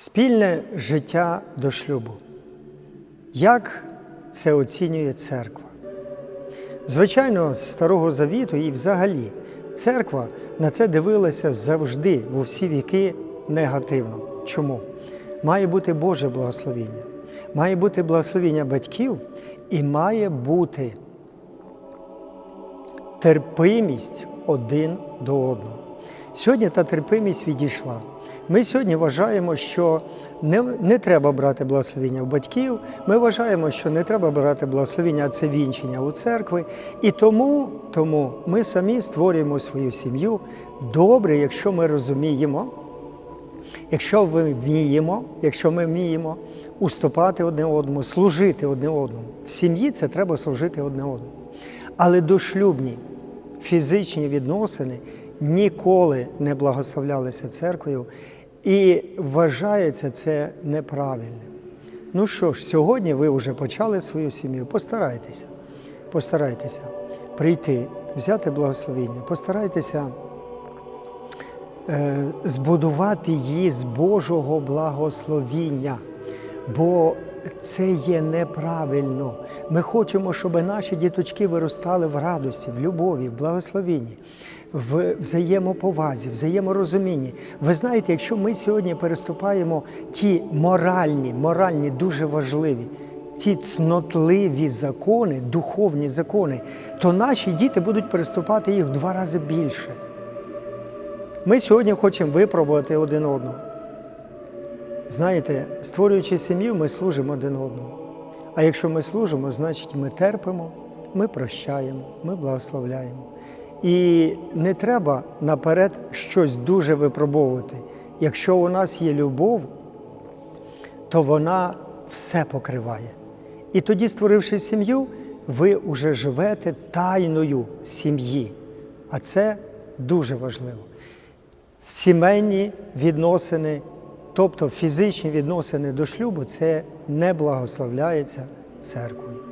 Спільне життя до шлюбу. Як це оцінює церква? Звичайно, з Старого Завіту і взагалі церква на це дивилася завжди, у всі віки негативно. Чому? Має бути Боже благословіння, має бути благословіння батьків і має бути терпимість один до одного. Сьогодні та терпимість відійшла. Ми сьогодні вважаємо, що не, не треба брати благословіння у батьків. Ми вважаємо, що не треба брати благословіння, а це вінчення у церкви. І тому, тому ми самі створюємо свою сім'ю добре, якщо ми розуміємо, якщо ми вміємо, якщо ми вміємо уступати одне одному, служити одне одному. В сім'ї це треба служити одне одному. Але дошлюбні фізичні відносини ніколи не благословлялися церквою і вважається це неправильним. Ну що ж, сьогодні ви вже почали свою сім'ю. Постарайтеся, постарайтеся прийти, взяти благословіння, постарайтеся е, збудувати її з Божого благословіння, бо це є неправильно. Ми хочемо, щоб наші діточки виростали в радості, в любові, в благословінні, в взаємоповазі, взаєморозумінні. Ви знаєте, якщо ми сьогодні переступаємо ті моральні, моральні, дуже важливі. Ці цнотливі закони, духовні закони, то наші діти будуть переступати їх в два рази більше. Ми сьогодні хочемо випробувати один одного. Знаєте, створюючи сім'ю, ми служимо один одному. А якщо ми служимо, значить ми терпимо, ми прощаємо, ми благословляємо. І не треба наперед щось дуже випробовувати. Якщо у нас є любов, то вона все покриває. І тоді, створивши сім'ю, ви вже живете тайною сім'ї. А це дуже важливо. Сімейні відносини, тобто фізичні відносини до шлюбу, це не благословляється церквою.